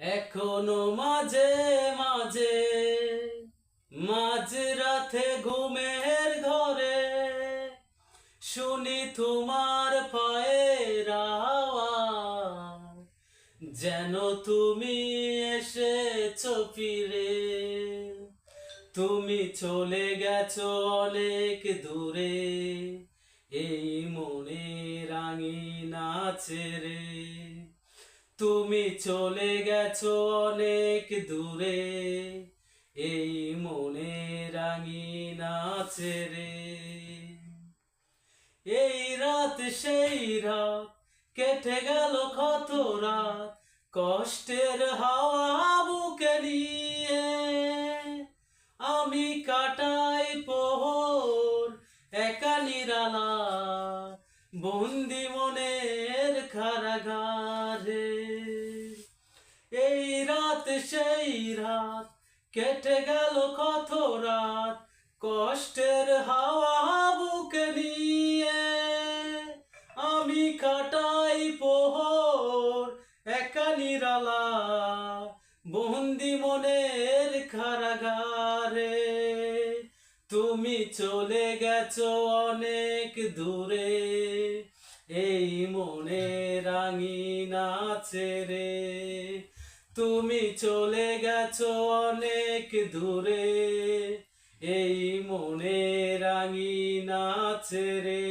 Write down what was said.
এখনও মাঝে মাঝে মাঝ রাতে ঘুমের ঘরে শুনি তোমার পায়ের যেন তুমি এসেছ ফিরে। তুমি চলে গেছো অনেক দূরে, এই মনে রাঙিনা ছেড়ে তুমি চলে গেছো অনেক দূরে, এই মনে রাঙিনা ছেড়ে এই রাত, সেই রাত, কেটে গেল কত রাত, কষ্টের হাওয়া বুকে নিয়ে। আমি কাটাই পোহর, একা নিরালা বন্দি মনের কারাগারে এই রাত, সেই রাত কেটে গেল কত রাত। কষ্টের হাওয়া বুকে নিয়ে আমি কাটাই পোহর, একা নিরালা। বন্দি মনের কারাগারে তুমি চলে গেছো অনেক দূরে। রাঙিনা ছেড়ে তুমি চলে গেছো অনেক দূরে। এই মনে রাঙিনা ছেড়ে